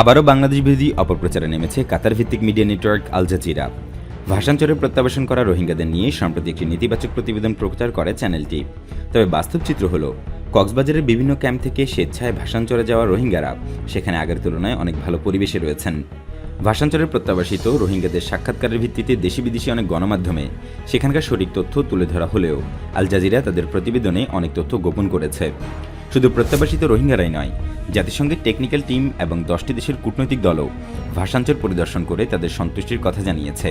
আবারও বাংলাদেশ বিরোধী অপপ্রচারে নেমেছে কাতার ভিত্তিক মিডিয়া নেটওয়ার্ক আল জাজিরা। প্রত্যাবাসন করা রোহিঙ্গাদের নিয়ে সম্প্রতি একটি নেতিবাচক প্রতিবেদন প্রচার করে চ্যানেলটি। তবে বাস্তব চিত্র হল, কক্সবাজারের বিভিন্ন ক্যাম্প থেকে স্বেচ্ছায় ভাষাঞ্চরে যাওয়া রোহিঙ্গারা সেখানে আগের তুলনায় অনেক ভালো পরিবেশে রয়েছেন। ভাষাঞ্চলের প্রত্যাবাসিত রোহিঙ্গাদের সাক্ষাৎকারের ভিত্তিতে দেশি বিদেশি অনেক গণমাধ্যমে সেখানকার সঠিক তথ্য তুলে ধরা হলেও আল জাজিরা তাদের প্রতিবেদনে অনেক তথ্য গোপন করেছে। শুধু প্রত্যাবাসিত রোহিঙ্গারাই নয়, জাতিসংঘের টেকনিক্যাল টিম এবং দশটি দেশের কূটনৈতিক দলও ভাষাঞ্চল পরিদর্শন করে তাদের সন্তুষ্টির কথা জানিয়েছে।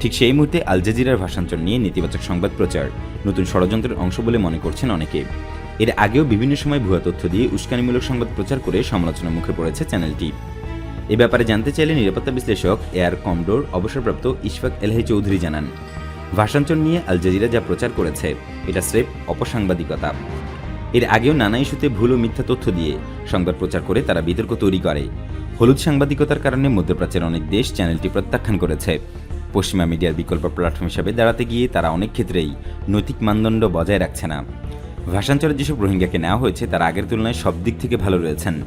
ঠিক সেই মুহূর্তে আল জাজিরার ভাষাঞ্চল নিয়ে নেতিবাচক সংবাদ প্রচার নতুন ষড়যন্ত্রের অংশ বলে মনে করছেন অনেকে। এর আগেও বিভিন্ন সময় ভুয়া তথ্য দিয়ে উস্কানিমূলক সংবাদ প্রচার করে সমালোচনার মুখে পড়েছে চ্যানেলটি। এ ব্যাপারে জানতে চাইলে নিরাপত্তা বিশ্লেষক এয়ার কমডোর, অবসরপ্রাপ্ত ইশফাক এলহাই চৌধুরী জানান। ভাষাঞ্চল নিয়ে আল জাজিরা যা প্রচার করেছে, এটা স্রেফ অপসাংবাদিকতা। এর আগেও নানা ইস্যুতে ভুল ও মিথ্যা তথ্য দিয়ে সংবাদ প্রচার করে তারা বিতর্ক তৈরি করে। হলুদ সাংবাদিকতার কারণে মধ্যপ্রাচ্যের অনেক দেশ চ্যানেলটি প্রত্যাখ্যান করেছে। পশ্চিমা মিডিয়ার বিকল্প প্ল্যাটফর্ম হিসাবে দাঁড়াতে গিয়ে তারা অনেক ক্ষেত্রেই নৈতিক মানদণ্ড বজায় রাখছে না। ভাষাঞ্চলে যেসব রোহিঙ্গাকে নেওয়া হয়েছে, তারা আগের তুলনায় সব দিক থেকে ভালো রয়েছেন।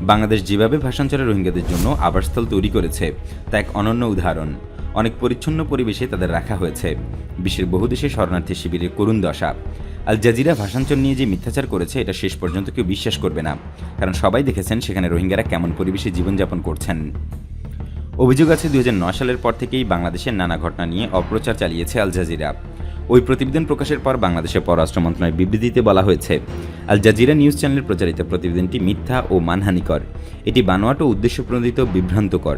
বাংলাদেশ যেভাবে ভাষাঞ্চলে রোহিঙ্গাদের জন্য আবাসস্থল তৈরি করেছে, তা এক অনন্য উদাহরণ। অনেক পরিচ্ছন্ন পরিবেশে তাদের রাখা হয়েছে। বিশ্বের বহু দেশে শরণার্থী শিবিরের করুণ দশা। আল জাজিরা ভাষাঞ্চল নিয়ে যে মিথ্যাচার করেছে, এটা শেষ পর্যন্ত কেউ বিশ্বাস করবে না। কারণ সবাই দেখেছেন সেখানে রোহিঙ্গারা কেমন পরিবেশে জীবনযাপন করছেন। অভিযোগ আছে দুই হাজার নয় সালের পর থেকেই বাংলাদেশের নানা ঘটনা নিয়ে অপ্রচার চালিয়েছে আল জাজিরা। ওই প্রতিবেদন প্রকাশের পর বাংলাদেশের পররাষ্ট্র মন্ত্রণালয়ের বিবৃতিতে বলা হয়েছে, আল জাজিরা নিউজ চ্যানেলের প্রচারিত প্রতিবেদনটি মিথ্যা ও মানহানিকর। এটি বানোয়াট ও উদ্দেশ্যপ্রণোদিত বিভ্রান্তকর,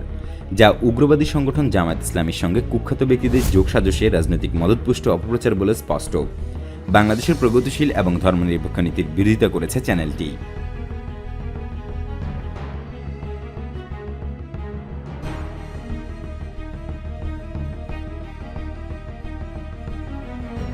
যা উগ্রবাদী সংগঠন জামায়াত ইসলামীর সঙ্গে কুখ্যাত ব্যক্তিদের যোগ সাজসে রাজনৈতিক মদতপুষ্ট অপপ্রচার বলে স্পষ্ট। বাংলাদেশের প্রগতিশীল এবং ধর্মনিরপেক্ষ নীতির বিরোধিতা করেছে চ্যানেলটি।